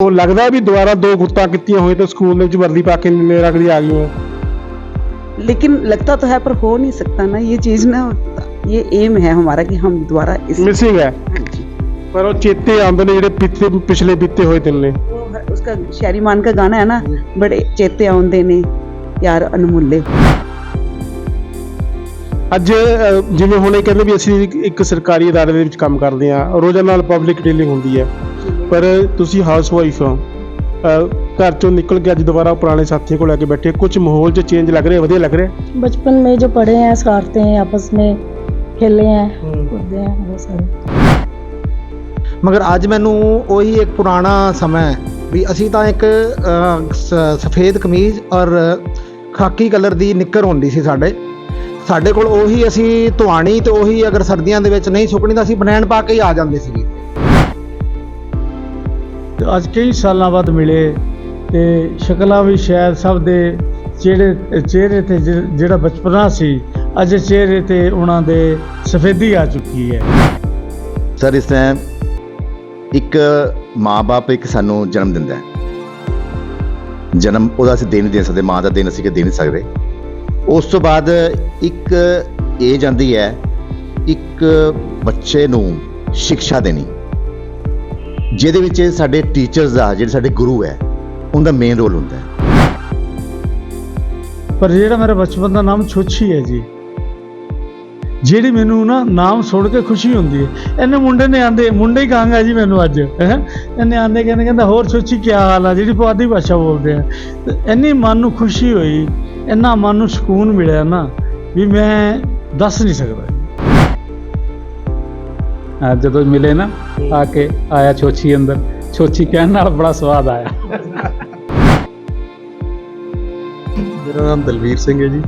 ਉਹ ਲੱਗਦਾ ਵੀ ਦੁਬਾਰਾ ਦੋ ਗੁੱਤਾਂ ਕੀਤੀਆਂ ਹੋਏ ਤਾਂ ਸਕੂਲ ਦੇ ਵਿੱਚ ਵਰਦੀ ਪਾ ਕੇ ਮੇਰਾ ਕਦੀ ਆ ਗਈ ਹੋ लेकिन लगता तो है पर हो नहीं सकता ना ये चीज ना ये एम है हमारा कि हम दोबारा इस ਮਿਸਿੰਗ ਹੈ ਪਰ ਉਹ ਚੇਤੇ ਆਉਂਦੇ ਨੇ ਜਿਹੜੇ ਪਿਛਲੇ ਪਿਛਲੇ ਬੀਤੇ ਹੋਏ ਦਿਨ ਨੇ। वो हर- उसका शहरी मान का गाना है ना बड़े चेते आउंदे ने ਅੱਜ ਜਿਵੇਂ ਹੁਣ ਕਹਿੰਦੇ ਵੀ ਅਸੀਂ ਇੱਕ ਸਰਕਾਰੀ ਅਦਾਰੇ ਦੇ ਵਿੱਚ ਕੰਮ ਕਰਦੇ ਹਾਂ ਰੋਜ਼ਾਨਾ ਪਬਲਿਕ ਡੀਲਿੰਗ ਹੁੰਦੀ ਹੈ। ਪਰ ਤੁਸੀਂ ਹਾਊਸ ਵਾਈਫ ਹੋ ਅਹ, ਘਰ ਚੋਂ ਨਿਕਲ ਕੇ ਅੱਜ ਦੁਬਾਰਾ ਪੁਰਾਣੇ ਸਾਥੀਆਂ ਕੋਲ ਆ ਕੇ ਬੈਠੇ ਕੁਝ ਮਾਹੌਲ 'ਚ ਚੇਂਜ ਲੱਗ ਰਿਹਾ ਵਧੀਆ ਲੱਗ ਰਿਹਾ बचपन में जो पढ़े हैं सारते हैं आपस में खेले हैं कूदे हैं बहुत सारे ਮਗਰ ਅੱਜ ਮੈਨੂੰ ਉਹੀ ਇੱਕ ਪੁਰਾਣਾ ਸਮਾਂ ਹੈ ਵੀ ਅਸੀਂ ਤਾਂ ਇੱਕ ਅਹ, ਸ- ਸਫੇਦ ਕਮੀਜ਼ ਔਰ ਖਾਕੀ ਕਲਰ ਦੀ ਨਿੱਕਰ ਹੁੰਦੀ ਸੀ ਸਾਡੇ ਸਾਡੇ ਕੋਲ ਉਹੀ ਅਸੀਂ ਧੁਆਣੀ ਤੇ ਉਹੀ ਅਗਰ ਸਰਦੀਆਂ ਦੇ ਵਿੱਚ ਨਹੀਂ ਸੁੱਕਣੀ ਤਾਂ ਅਸੀਂ ਬਨੈਣ ਪਾ ਕੇ ਹੀ ਆ ਜਾਂਦੇ ਸੀਗੇ ਤੇ ਅੱਜ ਕਈ ਸਾਲਾਂ ਬਾਅਦ ਮਿਲੇ ਤੇ ਸ਼ਕਲਾਂ ਵੀ ਸ਼ਾਇਦ ਸਭ ਦੇ ਜਿਹੜੇ ਚਿਹਰੇ ਤੇ ਜਿ- ਜਿਹੜਾ ਬਚਪਨਾ ਸੀ, ਅੱਜ ਚਿਹਰੇ ਤੇ ਉਹਨਾਂ ਦੇ ਸਫੇਦੀ ਆ ਚੁੱਕੀ ਹੈ। ਸਰ, ਇਸ ਟਾਈਮ ਇੱਕ ਮਾਂ-ਬਾਪ ਇੱਕ ਸਾਨੂੰ ਜਨਮ ਦਿੰਦਾ ਹੈ। ਜਨਮ ਉਹਦਾ ਅਸੀਂ ਦੇ ਨਹੀਂ ਦੇ ਸਕਦੇ, ਮਾਂ ਦਾ ਦਿਨ ਅਸੀਂ ਕਿ ਦੇ ਨਹੀਂ ਸਕਦੇ। ਉਸ ਤੋਂ ਬਾਅਦ ਇੱਕ ਏਜ ਆਂਦੀ ਹੈ, ਇੱਕ ਬੱਚੇ ਨੂੰ ਸਿੱਖਿਆ ਦੇਣੀ। ਜਿਹਦੇ ਵਿੱਚ ਸਾਡੇ ਟੀਚਰਸ ਦਾ, ਜਿਹੜੇ ਸਾਡੇ ਗੁਰੂ ਹੈ, ਉਹਦਾ ਮੇਨ ਰੋਲ ਹੁੰਦਾ ਹੈ। ਪਰ ਜਿਹੜਾ ਮੇਰਾ ਬਚਪਨ ਦਾ ਨਾਮ ਛੋਛੀ ਹੈ ਜੀ, ਜਿਹੜੀ ਮੈਨੂੰ ਨਾ ਨਾਮ ਸੁਣ ਕੇ ਖੁਸ਼ੀ ਹੁੰਦੀ ਹੈ। ਇਹਨੇ ਮੁੰਡੇ ਨੇ ਆਂਦੇ, ਮੁੰਡੇ ਹੀ ਕਹਾਂਗਾ ਜੀ ਮੈਨੂੰ ਅੱਜ, ਹੈ? ਇਹਨੇ ਆਂਦੇ, ਕਹਿੰਦੇ, ਕਹਿੰਦਾ, ਹੋਰ ਛੋਛੀ, ਕੀ ਹਾਲ ਆ? ਜਿਹੜੀ ਪੁਆਧੀ ਭਾਸ਼ਾ ਬੋਲਦੇ ਆ। ਇੰਨੀ ਮਨ ਨੂੰ ਖੁਸ਼ੀ ਹੋਈ, ਇੰਨਾ ਮਨ ਨੂੰ ਸਕੂਨ ਮਿਲਿਆ ਨਾ, ਵੀ ਮੈਂ ਦੱਸ ਨਹੀਂ ਸਕਦਾ। ਜਦੋਂ ਮਿਲੇ ਨਾ ਆ ਕੇ ਆਇਆ ਛੋਛੀ ਅੰਦਰ। ਛੋਛੀ ਕਹਿਣ ਨਾਲ ਬੜਾ ਸਵਾਦ ਆਇਆ। ਮੇਰਾ ਨਾਮ ਦਲਵੀਰ ਸਿੰਘ ਹੈ ਜੀ।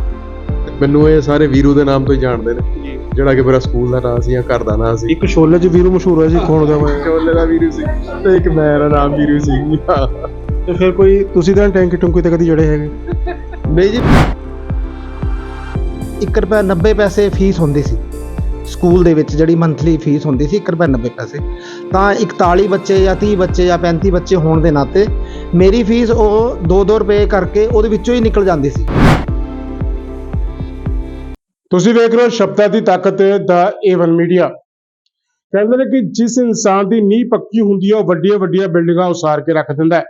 ਮੈਨੂੰ ਇਹ ਸਾਰੇ ਵੀਰੂ ਦੇ ਨਾਮ ਤੋਂ ਹੀ ਜਾਣਦੇ ਨੇ। ਜਿਹੜਾ ਕਿ ਮੇਰਾ ਸਕੂਲ ਦਾ ਨਾਮ ਸੀ ਜਾਂ ਘਰ ਦਾ ਨਾਮ ਸੀ। ਇੱਕ ਸ਼ੋਲੇ 'ਚ ਵੀਰੂ ਮਸ਼ਹੂਰ ਹੋਇਆ ਸੀ ਕੌਣ ਦਾ ਮੈਂ ਚੋਲੇ ਦਾ ਵੀਰੂ ਸੀ ਤੇ ਇੱਕ ਮੇਰਾ ਨਾਮ ਵੀਰੂ ਸੀ। ਤੇ ਫਿਰ ਕੋਈ ਤੁਸੀਂ ਤਾਂ ਟੈਂਕੀ ਟੁੰਕੀ ਤੇ ਕਦੀ ਜੜੇ ਹੈਗੇ? ਨਹੀਂ ਜੀ। 1 ਰੁਪਏ 90 ਪੈਸੇ ਫੀਸ ਹੁੰਦੀ ਸੀ। ਸਕੂਲ ਦੇ ਵਿੱਚ ਜਿਹੜੀ ਮੰਥਲੀ ਫੀਸ ਹੁੰਦੀ ਸੀ 1 ਰੁਪਏ 90 ਪੈਸੇ। ਤਾਂ 41 ਬੱਚੇ ਜਾਂ 30 ਬੱਚੇ ਜਾਂ 35 ਬੱਚੇ ਹੋਣ ਦੇ ਨਾਤੇ ਮੇਰੀ ਫੀਸ ਉਹ 2-2 ਰੁਪਏ ਕਰਕੇ ਉਹਦੇ ਵਿੱਚੋਂ ਹੀ ਨਿਕਲ ਜਾਂਦੀ ਸੀ। ਤੁਸੀਂ ਵੇਖ ਰਹੇ ਹੋ ਸ਼ਬਦਾਂ ਦੀ ਤਾਕਤ ਦਾ ਏਵਨ ਮੀਡੀਆ ਕਹਿੰਦੇ ਨੇ ਕਿ ਜਿਸ ਇਨਸਾਨ ਦੀ ਨੀਂਹ ਪੱਕੀ ਹੁੰਦੀ ਹੈ ਉਹ ਵੱਡੀਆਂ ਵੱਡੀਆਂ ਬਿਲਡਿੰਗਾਂ ਉਸਾਰ ਕੇ ਰੱਖ ਦਿੰਦਾ ਹੈ।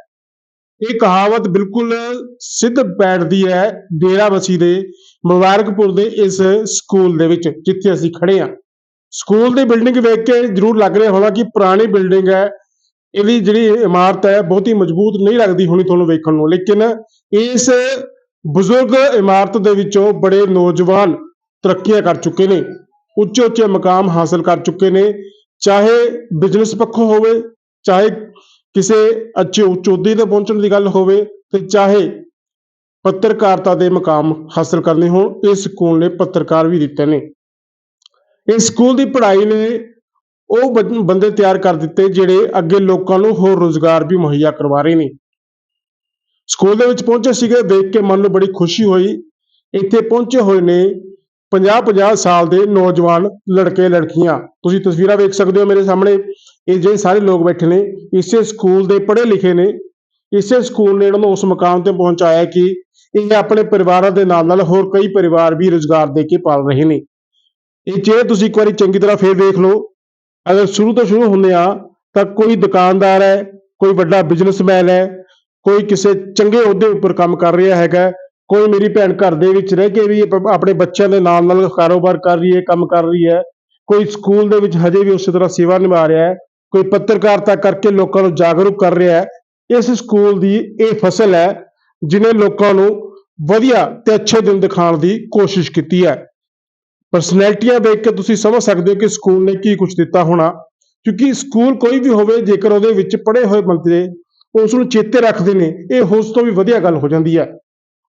ਇਹ ਕਹਾਵਤ ਬਿਲਕੁਲ ਸਿੱਧ ਬੈਠਦੀ ਹੈ ਡੇਰਾ ਬਸੀ ਦੇ ਮੁਬਾਰਕਪੁਰ ਦੇ ਇਸ ਸਕੂਲ ਦੇ ਵਿੱਚ ਜਿੱਥੇ ਅਸੀਂ ਖੜੇ ਹਾਂ। ਸਕੂਲ ਦੀ ਬਿਲਡਿੰਗ ਵੇਖ ਕੇ ਜ਼ਰੂਰ ਲੱਗ ਰਿਹਾ ਹੋਣਾ ਕਿ ਪੁਰਾਣੀ ਬਿਲਡਿੰਗ ਹੈ। ਇਹਦੀ ਜਿਹੜੀ ਇਮਾਰਤ ਹੈ, ਬਹੁਤੀ ਮਜ਼ਬੂਤ ਨਹੀਂ ਲੱਗਦੀ ਹੋਣੀ ਤੁਹਾਨੂੰ ਵੇਖਣ ਨੂੰ, ਲੇਕਿਨ ਇਸ ਬਜ਼ੁਰਗ ਇਮਾਰਤ ਦੇ ਵਿੱਚੋਂ ਬੜੇ ਨੌਜਵਾਨ ਤਰੱਕੀਆਂ ਕਰ ਚੁੱਕੇ ਨੇ ਉੱਚੇ ਉੱਚੇ ਮਕਾਮ ਹਾਸਲ ਕਰ ਚੁੱਕੇ ਨੇ। ਚਾਹੇ ਬਿਜ਼ਨਸ ਪੱਖੋਂ ਹੋਵੇ, ਚਾਹੇ ਕਿਸੇ ਅੱਛੇ ਉੱਚ ਤੇ ਪਹੁੰਚਣ ਦੀ ਗੱਲ ਹੋਵੇ, ਤੇ ਚਾਹੇ ਪੱਤਰਕਾਰਤਾ ਦੇ ਮਕਾਮ ਹਾਸਲ ਕਰਨੇ ਹੋਣ ਇਸ ਸਕੂਲ ਨੇ ਪੱਤਰਕਾਰ ਵੀ ਦਿੱਤੇ ਨੇ। ਇਸ ਸਕੂਲ ਦੀ ਪੜ੍ਹਾਈ ਨੇ ਉਹ ਬੰ- ਬੰਦੇ ਤਿਆਰ ਕਰ ਦਿੱਤੇ ਜਿਹੜੇ ਅੱਗੇ ਲੋਕਾਂ ਨੂੰ ਹੋਰ ਰੋਜ਼ਗਾਰ ਵੀ ਮੁਹੱਈਆ ਕਰਵਾ ਰਹੇ ਨੇ। ਸਕੂਲ ਦੇ ਵਿੱਚ ਪਹੁੰਚੇ ਸੀਗੇ, ਦੇਖ ਕੇ ਮਨ ਨੂੰ ਬੜੀ ਖੁਸ਼ੀ ਹੋਈ। ਇੱਥੇ ਪਹੁੰਚੇ ਹੋਏ ਨੇ 50-50 ਸਾਲ ਦੇ ਨੌਜਵਾਨ ਲੜਕੇ, ਲੜਕੀਆਂ। ਤੁਸੀਂ ਤਸਵੀਰਾਂ ਵੇਖ ਸਕਦੇ ਹੋ ਮੇਰੇ ਸਾਹਮਣੇ। ਇਹ ਜਿਹੜੇ ਸਾਰੇ ਲੋਕ ਬੈਠੇ ਨੇ, ਇਸੇ ਸਕੂਲ ਦੇ ਪੜ੍ਹੇ ਲਿਖੇ ਨੇ। ਇਸੇ ਸਕੂਲ ਨੇ ਇਹਨਾਂ ਨੂੰ ਉਸ ਮੁਕਾਮ ਤੇ ਪਹੁੰਚਾਇਆ ਕਿ ਇਹ ਆਪਣੇ ਪਰਿਵਾਰਾਂ ਦੇ ਨਾਲ ਨਾਲ ਹੋਰ ਕਈ ਪਰਿਵਾਰ ਵੀ ਰੁਜ਼ਗਾਰ ਦੇ ਕੇ ਪਾਲ ਰਹੇ ਨੇ। ਇਹ ਜੇ ਤੁਸੀਂ ਇੱਕ ਵਾਰੀ ਚੰਗੀ ਤਰ੍ਹਾਂ ਫੇਰ ਦੇਖ ਲਓ, ਅਗਰ ਸ਼ੁਰੂ ਤੋਂ ਸ਼ੁਰੂ ਹੁੰਦੇ ਆ, ਤਾਂ ਕੋਈ ਦੁਕਾਨਦਾਰ ਹੈ, ਕੋਈ ਵੱਡਾ ਬਿਜ਼ਨਸਮੈਨ ਹੈ, ਕੋਈ ਕਿਸੇ ਚੰਗੇ ਅਹੁਦੇ ਉੱਪਰ ਕੰਮ ਕਰ ਰਿਹਾ ਹੈਗਾ, ਕੋਈ ਮੇਰੀ ਭੈਣ ਘਰ ਦੇ ਵਿੱਚ ਰਹਿ ਕੇ ਵੀ ਆਪਣੇ ਬੱਚਿਆਂ ਦੇ ਨਾਲ ਨਾਲ ਕਾਰੋਬਾਰ ਕਰ ਰਹੀ ਹੈ, ਕੰਮ ਕਰ ਰਹੀ ਹੈ, ਕੋਈ ਸਕੂਲ ਦੇ ਵਿੱਚ ਹਜੇ ਵੀ ਉਸੇ ਤਰ੍ਹਾਂ ਸੇਵਾ ਨਿਭਾ ਰਿਹਾ ਹੈ, ਕੋਈ ਪੱਤਰਕਾਰਤਾ ਕਰਕੇ ਲੋਕਾਂ ਨੂੰ ਜਾਗਰੂਕ ਕਰ ਰਿਹਾ ਹੈ, ਇਸ ਸਕੂਲ ਦੀ ਇਹ ਫਸਲ ਹੈ ਜਿਨੇ ਲੋਕਾਂ ਨੂੰ ਵਧੀਆ ਤੇ ਅੱਛੇ ਦਿਨ ਦਿਖਾਉਣ ਦੀ ਕੋਸ਼ਿਸ਼ ਕੀਤੀ ਹੈ। ਪਰਸਨੈਲਿਟੀਆਂ ਦੇਖ ਕੇ ਤੁਸੀਂ ਸਮਝ ਸਕਦੇ ਹੋ ਕਿ ਸਕੂਲ ਨੇ ਕੀ ਕੁਝ ਦਿੱਤਾ ਹੋਣਾ। ਕਿਉਂਕਿ ਸਕੂਲ ਕੋਈ ਵੀ ਹੋਵੇ, ਜੇਕਰ ਉਹਦੇ ਵਿੱਚ ਪੜ੍ਹੇ ਹੋਏ ਬੰਦੇ ਉਸ ਨੂੰ ਚੇਤੇ ਰੱਖਦੇ ਨੇ, ਇਹ ਉਸ ਤੋਂ ਵੀ ਵਧੀਆ ਗੱਲ ਹੋ ਜਾਂਦੀ ਹੈ।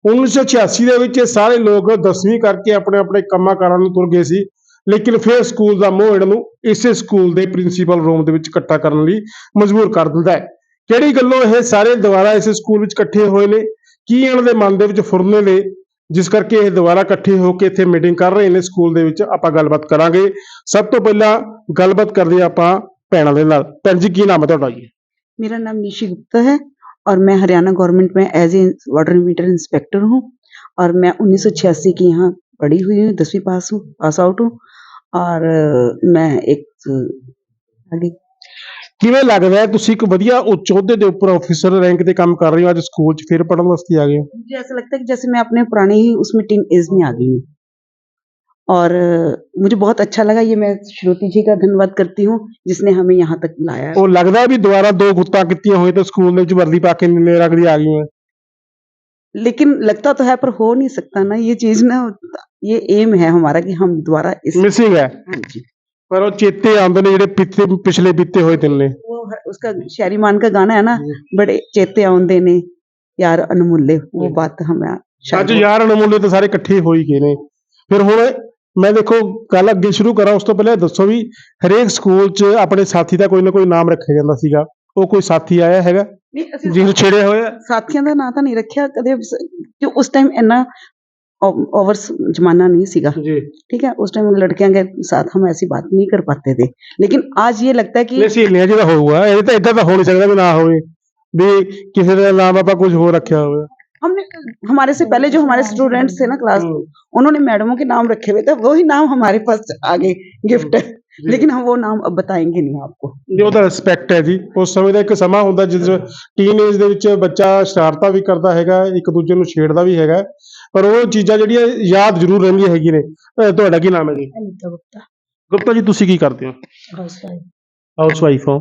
1986 ਦੇ ਵਿੱਚ ਇਹ ਸਾਰੇ ਲੋਕ 10ਵੀਂ ਕਰਕੇ ਆਪਣੇ ਆਪਣੇ ਕੰਮਾਂ ਕਾਰਾਂ ਨੂੰ ਤੁਰ ਗਏ ਸੀ, ਲੇਕਿਨ ਫਿਰ ਸਕੂਲ ਦਾ ਮੋਹ ਇਹਨਾਂ ਨੂੰ ਇਸੇ ਸਕੂਲ ਦੇ ਪ੍ਰਿੰਸੀਪਲ ਰੂਮ ਦੇ ਵਿੱਚ ਇਕੱਠਾ ਕਰਨ ਲਈ ਮਜਬੂਰ ਕਰ ਦਿੰਦਾ ਹੈ। ਕਿਹੜੀ ਗੱਲੋਂ ਇਹ ਸਾਰੇ ਦੁਬਾਰਾ ਇਸੇ ਸਕੂਲ ਵਿੱਚ ਇਕੱਠੇ ਹੋਏ ਨੇ? ਕੀ ਇਹਨਾਂ ਦੇ ਮਨ ਦੇ ਵਿੱਚ ਫੁਰਨੇ ਨੇ ਜਿਸ ਕਰਕੇ ਇਹ ਦੁਬਾਰਾ ਇਕੱਠੇ ਹੋ ਕੇ ਇੱਥੇ ਮੀਟਿੰਗ ਕਰ ਰਹੇ ਨੇ ਸਕੂਲ ਦੇ ਵਿੱਚ ਆਪਾਂ ਗੱਲਬਾਤ ਕਰਾਂਗੇ ਸਭ ਤੋਂ ਪਹਿਲਾਂ ਗੱਲਬਾਤ ਕਰਦੇ ਹਾਂ ਆਪਾਂ ਭੈਣਾਂ ਦੇ ਨਾਲ ਭੈਣ ਜੀ ਕੀ ਨਾਮ ਹੈ ਤੁਹਾਡਾ ਜੀ मेरा नाम निशी गुप्ता है और मैं हरियाणा गवर्नमेंट में as a water meter inspector हूँ और मैं 1986 की यहाँ पढ़ी हुई हूँ दसवीं पास हूँ पास आउट हूँ और अ, मैं एक अ, आगे ਕਿਵੇਂ ਲੱਗਦਾ ਹੈ ਤੁਸੀਂ ਇੱਕ ਵਧੀਆ ਉੱਚ ਅਹੁਦੇ ਦੇ ਉੱਪਰ ਅਫੀਸਰ ਰੈਂਕ ਤੇ ਕੰਮ ਕਰ ਰਹੇ ਹੋ ਅੱਜ ਸਕੂਲ 'ਚ ਫਿਰ ਪੜ੍ਹਨ ਵਾਸਤੇ ਆ ਗਏ ਹੋ मुझे ऐसा लगता है कि जैसे मैं अपने पुराने ही उसमें टीन एज में आ गई हूँ और अ, मुझे बहुत अच्छा लगा ये मैं श्रुति जी का धन्यवाद करती हूँ जिसने हमें यहाँ तक लाया ਉਹ ਲੱਗਦਾ ਵੀ ਦੁਬਾਰਾ ਦੋ ਗੁੱਤਾਂ ਕੀਤੀਆਂ ਹੋਈਆਂ ਤੇ ਸਕੂਲ ਦੇ ਵਿੱਚ ਵਰਦੀ ਪਾ ਕੇ ਨੀਲੇ ਰੰਗ ਦੀ ਆ ਗਈ ਹੈ लेकिन लगता तो है पर हो नहीं सकता ना ये चीज ना ये एम है हमारा कि हम दोबारा इस ਮਿਸਿੰਗ ਹੈ हाँ जी पर वो चेते आंदे ने जेडे पिछले पिछले बीते हुए दिन ने वो है- उसका शहरी मान का गाना है ना बड़े चेते ਯਾਰ ਅਨਮੁੱਲੇ ਉਹ ਬਾਤ ਹਮਿਆ ਅੱਜ ਯਾਰ ਅਣਮੁੱਲੇ ਤਾਂ ਸਾਰੇ ਇਕੱਠੇ ਹੋ ਗਏ ਨੇ। ਫਿਰ ਹੁਣ ਮੈਂ ਦੇਖੋ ਗੱਲ ਅੱਗੇ ਸ਼ੁਰੂ ਕਰਾਂ ਉਸ ਤੋਂ ਪਹਿਲਾਂ ਦੱਸੋ ਵੀ ਹਰੇਕ ਸਕੂਲ 'ਚ ਆਪਣੇ ਸਾਥੀ ਦਾ ਕੋਈ ਨਾ ਕੋਈ ਨਾਮ ਰੱਖਿਆ ਜਾਂਦਾ ਸੀਗਾ। ਉਹ ਕੋਈ ਸਾਥੀ ਆਇਆ ਹੈਗਾ? ਜਿਹਨੂੰ ਛੇੜਿਆ ਹੋਇਆ? ਸਾਥੀਆਂ ਦਾ ਨਾਂ ਤਾਂ ਨਹੀਂ ਰੱਖਿਆ ਕਦੇ ਕਿ ਉਸ ਟਾਈਮ ਇੰਨਾ ओवर जमाना नहीं सीगा ਜੀ ठीक है उस टाइम लड़कियों के साथ हम ऐसी बात नहीं कर पाते थे लेकिन आज ये लगता है कि ਨਹੀਂ ਸਹੇਲੀਆਂ ਜਿਹਦਾ ਹੋਊਗਾ ਇਹ ਤਾਂ ਇਦਾਂ ਤਾਂ ਹੋ ਨਹੀਂ ਸਕਦਾ ਵੀ ਨਾ ਹੋਵੇ ਵੀ ਕਿਸੇ ਦਾ ਨਾਮ ਆਪਾਂ ਕੁਝ ਹੋਰ ਰੱਖਿਆ ਹੋਵੇ हमने हमारे से पहले जो हमारे स्टूडेंट्स थे ना क्लास उन्होंने मैडमों के नाम रखे हुए थे वही नाम हमारे पास आ गए गिफ्ट लेकिन हम वो नाम अब बताएंगे नहीं आपको ਜੀ ਉਹਦਾ ਰਿਸਪੈਕਟ ਹੈ ਜੀ ਉਸ ਸਮੇਂ ਦਾ ਇੱਕ ਸਮਾਂ ਹੁੰਦਾ ਜਿਸ ਟੀਨ ਏਜ ਦੇ ਵਿੱਚ ਬੱਚਾ ਸ਼ਰਾਰਤਾਂ ਵੀ ਕਰਦਾ ਹੈਗਾ ਇੱਕ ਦੂਜੇ ਨੂੰ ਛੇੜਦਾ ਵੀ ਹੈਗਾ ਪਰ ਉਹ ਚੀਜ਼ਾਂ ਜਿਹੜੀਆਂ ਯਾਦ ਜ਼ਰੂਰ ਰਹਿੰਦੀਆਂ ਹੈਗੀਆਂ ਨੇ ਅਹ ਤੁਹਾਡਾ ਕੀ ਨਾਮ ਹੈ ਜੀ अनिता गुप्ता ਗੁਪਤਾ ਜੀ ਤੁਸੀਂ ਕੀ ਕਰਦੇ ਹੋ हाउस वाइफ ਹਾਊਸ ਵਾਈਫ ਹੋ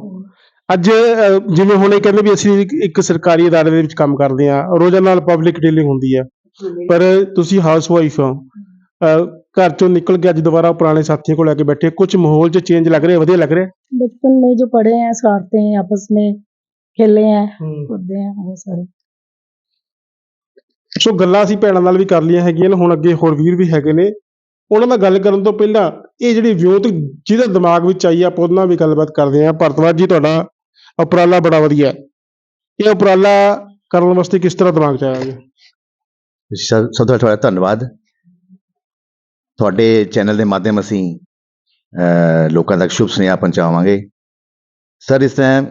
ਅੱਜ ਅਹ, ਜਿਵੇਂ ਹੁਣ ਇਹ ਕਹਿੰਦੇ ਵੀ ਅਸੀਂ ਇੱਕ- ਇੱਕ ਸਰਕਾਰੀ ਅਦਾਰੇ ਦੇ ਵਿੱਚ ਕੰਮ ਕਰਦੇ ਆ ਰੋਜ਼ਾਨਾ ਨਾਲ ਪਬਲਿਕ ਡੀਲਿੰਗ ਹੁੰਦੀ ਆ ਪਰ ਤੁਸੀਂ ਹਾਊਸ ਵਾਈਫ ਹੋ ਅਹ, ਘਰ ਚੋਂ ਨਿਕਲ ਕੇ ਅੱਜ ਦੁਬਾਰਾ ਪੁਰਾਣੇ ਸਾਥੀਆਂ ਕੋਲ ਆ ਕੇ ਬੈਠੇ ਕੁਝ ਮਾਹੌਲ 'ਚ ਚੇਂਜ ਲੱਗ ਰਿਹਾ ਵਧੀਆ ਲੱਗ ਰਿਹਾ बचपन में जो पढ़े हैं सारते हैं आपस में खेले हैं कूदे हैं बहुत सारे ਸੋ ਗੱਲਾਂ ਅਸੀਂ ਭੈਣਾਂ ਨਾਲ ਵੀ ਕਰ ਲਈਆਂ ਹੈਗੀਆਂ ਨੇ ਹੁਣ ਅੱਗੇ ਹੋਰ ਵੀਰ ਵੀ ਹੈਗੇ ਨੇ ਉਹਨਾਂ ਨਾਲ ਗੱਲ ਕਰਨ ਤੋਂ ਪਹਿਲਾਂ ਇਹ ਜਿਹੜੀ ਵਿਉਂਤ ਜਿਹਦੇ ਦਿਮਾਗ ਵਿੱਚ ਆਈ ਆ ਆਪਾਂ ਉਹਨਾਂ ਨਾਲ ਵੀ ਗੱਲਬਾਤ ਕਰਦੇ ਆ ਭਰਤਵਾਜ ਜੀ ਤੁਹਾਡਾ ਉਪਰਾਲਾ ਬੜਾ ਵਧੀਆ ਹੈ ਇਹ ਉਪਰਾਲਾ ਕਰਨ ਵਾਸਤੇ ਕਿਸ ਤਰ੍ਹਾਂ ਦਿਮਾਗ ਚ ਆਇਆ ਜੀ ਸਭ ਸਭ ਤੋਂ ਪਹਿਲਾਂ ਤੁਹਾਡਾ ਧੰਨਵਾਦ ਤੁਹਾਡੇ ਚੈਨਲ ਦੇ ਮਾਧਿਅਮ ਅਸੀਂ ਲੋਕਾਂ ਤੱਕ ਸ਼ੁਭ ਸੁਨੇਹਾ ਪਹੁੰਚਾਵਾਂਗੇ। ਸਰ ਇਸ ਟਾਈਮ